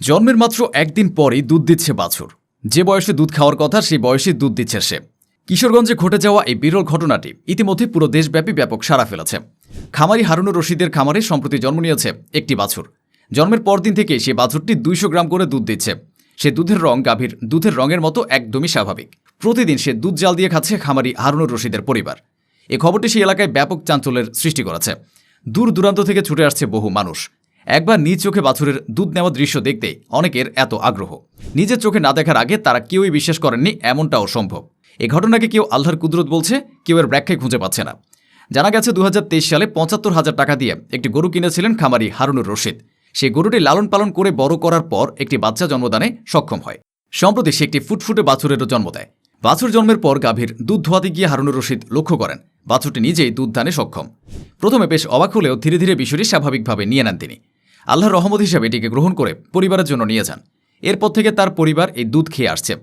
জন্মের মাত্র একদিন পরই দুধ দিচ্ছে বাছুর। যে বয়সে দুধ খাওয়ার কথা, সেই বয়সে দুধ দিচ্ছে সে। কিশোরগঞ্জে ঘটে যাওয়া এই বিরল ঘটনাটি ইতিমধ্যে পুরো দেশব্যাপী ব্যাপক সাড়া ফেলেছে। খামারি হারুনুর রশিদের খামারে সম্প্রতি জন্ম নিয়েছে একটি বাছুর। জন্মের পরদিন থেকে সে বাছুরটি দুইশো গ্রাম করে দুধ দিচ্ছে। সে দুধের রং গাভীর, দুধের রঙের মতো একদমই স্বাভাবিক। প্রতিদিন সে দুধ জাল দিয়ে খাচ্ছে খামারি হারুনুর রশিদের পরিবার। এ খবরটি সেই এলাকায় ব্যাপক চাঞ্চল্যের সৃষ্টি করেছে। দূর দূরান্ত থেকে ছুটে আসছে বহু মানুষ। একবার নিজ চোখে বাছুরের দুধ নেওয়ার দৃশ্য দেখতে অনেকের এত আগ্রহ। নিজের চোখে না দেখার আগে তারা কেউই বিশ্বাস করেননি এমনটাও সম্ভব। এ ঘটনাকে কেউ আল্লাহর কুদরত বলছে, কেউ এর ব্যাখ্যায় খুঁজে পাচ্ছে না। জানা গেছে দু হাজার তেইশ সালে পঁচাত্তর হাজার টাকা দিয়ে একটি গরু কিনেছিলেন খামারি হারুনুর রশিদ। সেই গরুটি লালন পালন করে বড় করার পর একটি বাচ্চা জন্মদানে সক্ষম হয়। সম্প্রতি সে একটি ফুটফুটে বাছুরেরও জন্ম দেয়। বাছুর জন্মের পর গাভীর দুধ ধোয়াতে গিয়ে হারুনুর রশিদ লক্ষ্য করেন, বাছুরটি নিজেই দুধ দানে সক্ষম। প্রথমে বেশ অবাক হলেও ধীরে ধীরে বিষয়টি স্বাভাবিকভাবে নিয়ে নেন তিনি। আল্লাহর রহমত হিসেবে এটিকে গ্রহণ করে পরিবারের জন্য নিয়ে যান। এরপর থেকে তার পরিবার এই দুধ খেয়ে আসছে।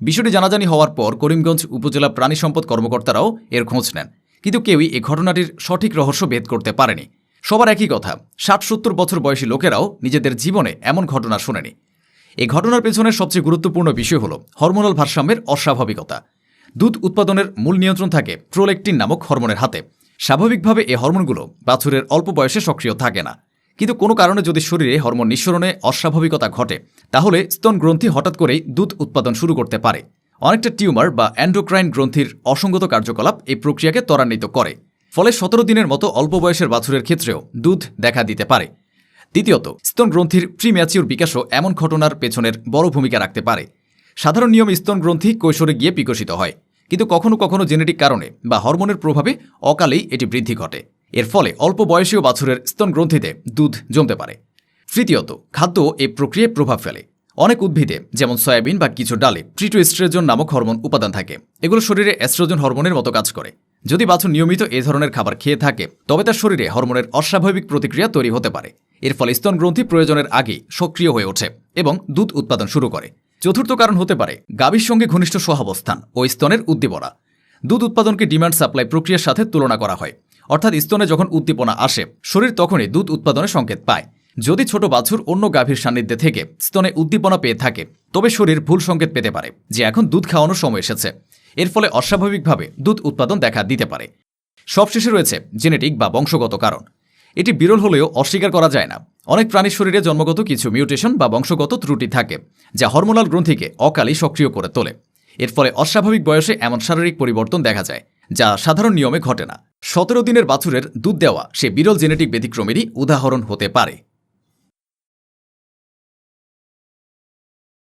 বিষয়টি জানাজানি হওয়ার পর করিমগঞ্জ উপজেলা প্রাণী সম্পদ কর্মকর্তারাও এর খোঁজ নেন। কিন্তু কেউই এই ঘটনাটির সঠিক রহস্য ভেদ করতে পারেনি। সবার একই কথা, ষাট সত্তর বছর বয়সী লোকেরাও নিজেদের জীবনে এমন ঘটনা শোনেনি। এই ঘটনার পেছনের সবচেয়ে গুরুত্বপূর্ণ বিষয় হল হরমোনাল ভারসাম্যের অস্বাভাবিকতা। দুধ উৎপাদনের মূল নিয়ন্ত্রণ থাকে প্রোলেকটিন নামক হরমোনের হাতে। স্বাভাবিকভাবে এই হরমোনগুলো বাছুরের অল্প বয়সে সক্রিয় থাকে না। কিন্তু কোনো কারণে যদি শরীরে হরমোন নিঃসরণে অস্বাভাবিকতা ঘটে, তাহলে স্তন গ্রন্থি হঠাৎ করেই দুধ উৎপাদন শুরু করতে পারে। অনেকটা টিউমার বা অ্যান্ডোক্রাইন গ্রন্থির অসঙ্গত কার্যকলাপ এই প্রক্রিয়াকে ত্বরান্বিত করে। ফলে সতেরো দিনের মতো অল্প বয়সের বাছুরের ক্ষেত্রেও দুধ দেখা দিতে পারে। দ্বিতীয়ত, স্তন গ্রন্থির প্রিম্যাচিউর বিকাশও এমন ঘটনার পেছনের বড় ভূমিকা রাখতে পারে। সাধারণ নিয়ম স্তন গ্রন্থি কৈশোরে গিয়ে বিকশিত হয়, কিন্তু কখনো কখনো জেনেটিক কারণে বা হরমোনের প্রভাবে অকালেই এটি বৃদ্ধি ঘটে। এর ফলে অল্প বয়সীয় বাছুরের স্তন গ্রন্থিতে দুধ জমতে পারে। তৃতীয়ত, খাদ্য এ প্রক্রিয়ায় প্রভাব ফেলে। অনেক উদ্ভিদে, যেমন সয়াবিন বা কিছু ডালে ট্রিটোস্ট্রেজন নামক হরমোন উপাদান থাকে। এগুলো শরীরে এস্ট্রোজেন হরমোনের মতো কাজ করে। যদি বাছুর নিয়মিত এ ধরনের খাবার খেয়ে থাকে, তবে তার শরীরে হরমোনের অস্বাভাবিক প্রতিক্রিয়া তৈরি হতে পারে। এর ফলে স্তন গ্রন্থি প্রয়োজনের আগে সক্রিয় হয়ে ওঠে এবং দুধ উৎপাদন শুরু করে। চতুর্থ কারণ হতে পারে গাভীর সঙ্গে ঘনিষ্ঠ সহাবস্থান ও স্তনের উদ্দীপনা। দুধ উৎপাদনকে ডিমান্ড সাপ্লাই প্রক্রিয়ার সাথে তুলনা করা হয়। অর্থাৎ স্তনে যখন উদ্দীপনা আসে, শরীর তখনই দুধ উৎপাদনের সংকেত পায়। যদি ছোট বাছুর অন্য গাভীর সান্নিধ্যে থেকে স্তনে উদ্দীপনা পেয়ে থাকে, তবে শরীর ভুল সংকেত পেতে পারে, যে এখন দুধ খাওয়ানোর সময় এসেছে। এর ফলে অস্বাভাবিকভাবে দুধ উৎপাদন দেখা দিতে পারে। সবশেষে রয়েছে জেনেটিক বা বংশগত কারণ। এটি বিরল হলেও অস্বীকার করা যায় না। অনেক প্রাণীর শরীরে জন্মগত কিছু মিউটেশন বা বংশগত ত্রুটি থাকে, যা হরমোনাল গ্রন্থিকে অকালেই সক্রিয় করে তোলে। এর ফলে অস্বাভাবিক বয়সে এমন শারীরিক পরিবর্তন দেখা যায়, যা সাধারণ নিয়মে ঘটে না। সতেরো দিনের বাছুরের দুধ দেওয়া সে বিরল জেনেটিক ব্যতিক্রমেরই উদাহরণ হতে পারে।